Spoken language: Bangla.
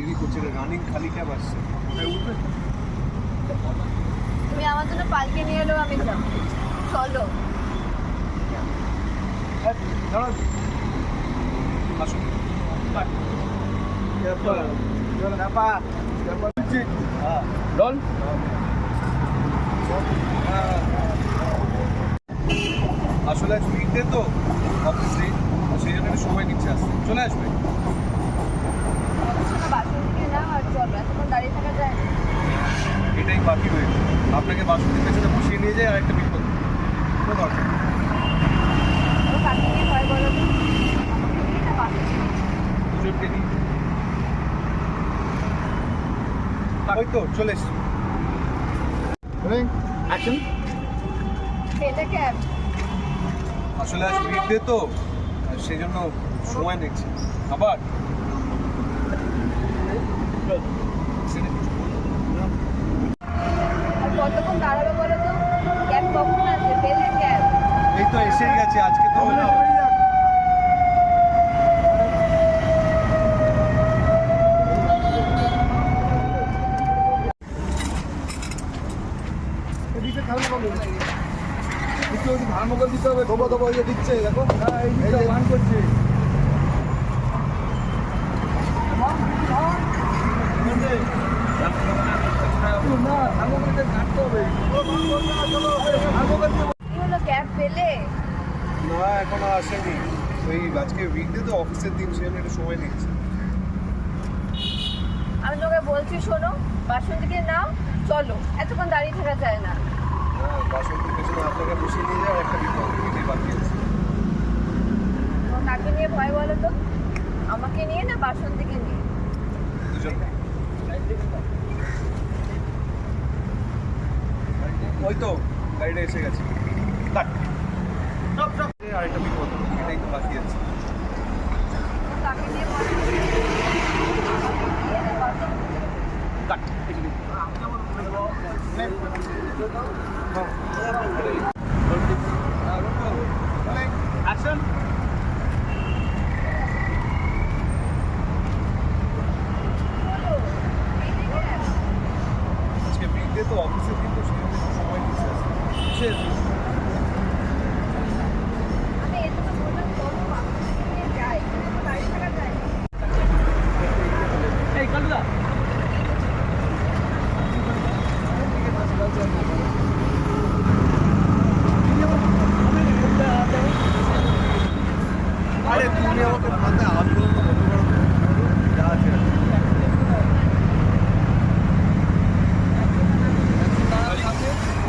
দেরি করছে রানিং খালি ক্যাব আসছে। ওটাই উঠবে? তুমি আমার জন্য পালকে নিয়ে এলো আমি যাব। চলো। হ্যাঁ, দাঁড়ান আসুন ডন? আসলে আজ উইকডে তো অফিসে সেই জন্য সময় নিচ্ছে আসতে। চলে আসবে শোনো বাসন থেকে নাও আর চলো এতক্ষণ দাঁড়িয়ে থাকা যায় না এটাই বাকি রয়েছে আপনাকে বাসন্তীর পেছনে বসিয়ে নিয়ে যায় আর একটা বিপদ কোনো দরকার তো দুজনকে ওই চলে এসছি। অ্যাকশন এটা ক্যাব আসলে আজ তো আর সেই জন্য সময় নিচ্ছে। আবার আর কতক্ষণ দাঁড়াবে বলো তো ক্যাব কখন আসবে পেলে ক্যাব এই তো এসেই গেছে আজকে তো হবে দিতে হবে। দোবো ইয়ে দিচ্ছে দেখো। হ্যাঁ এই ওয়ান করছে। না থার্মোকলটা কাটতে হবে। থার্মোকল কি হলো ক্যাব পেলে? না এখনও আসেনি। ওই আজকে উইকডে তো অফিসের দিন সেই একটু সময় নিচ্ছে আমি তোকে বলছি শোনো বাসন থেকে নাও চলো এতক্ষণ দাঁড়িয়ে থাকা যায় না। বাসন্তীর পেছনে আপনাকে বসিয়ে নিয়ে যায় একটা বিপদ এটাই বাকি আছে কাকে নিয়ে ভয় বলো তো? আমাকে নিয়ে না বাসন থেকে নিয়ে? দুজন ওই তো গাড়িটা এসে গেছে। কাট অ্যাকশন আজকে বিকেলে তো অফিসে কিন্তু সময় নিচ্ছে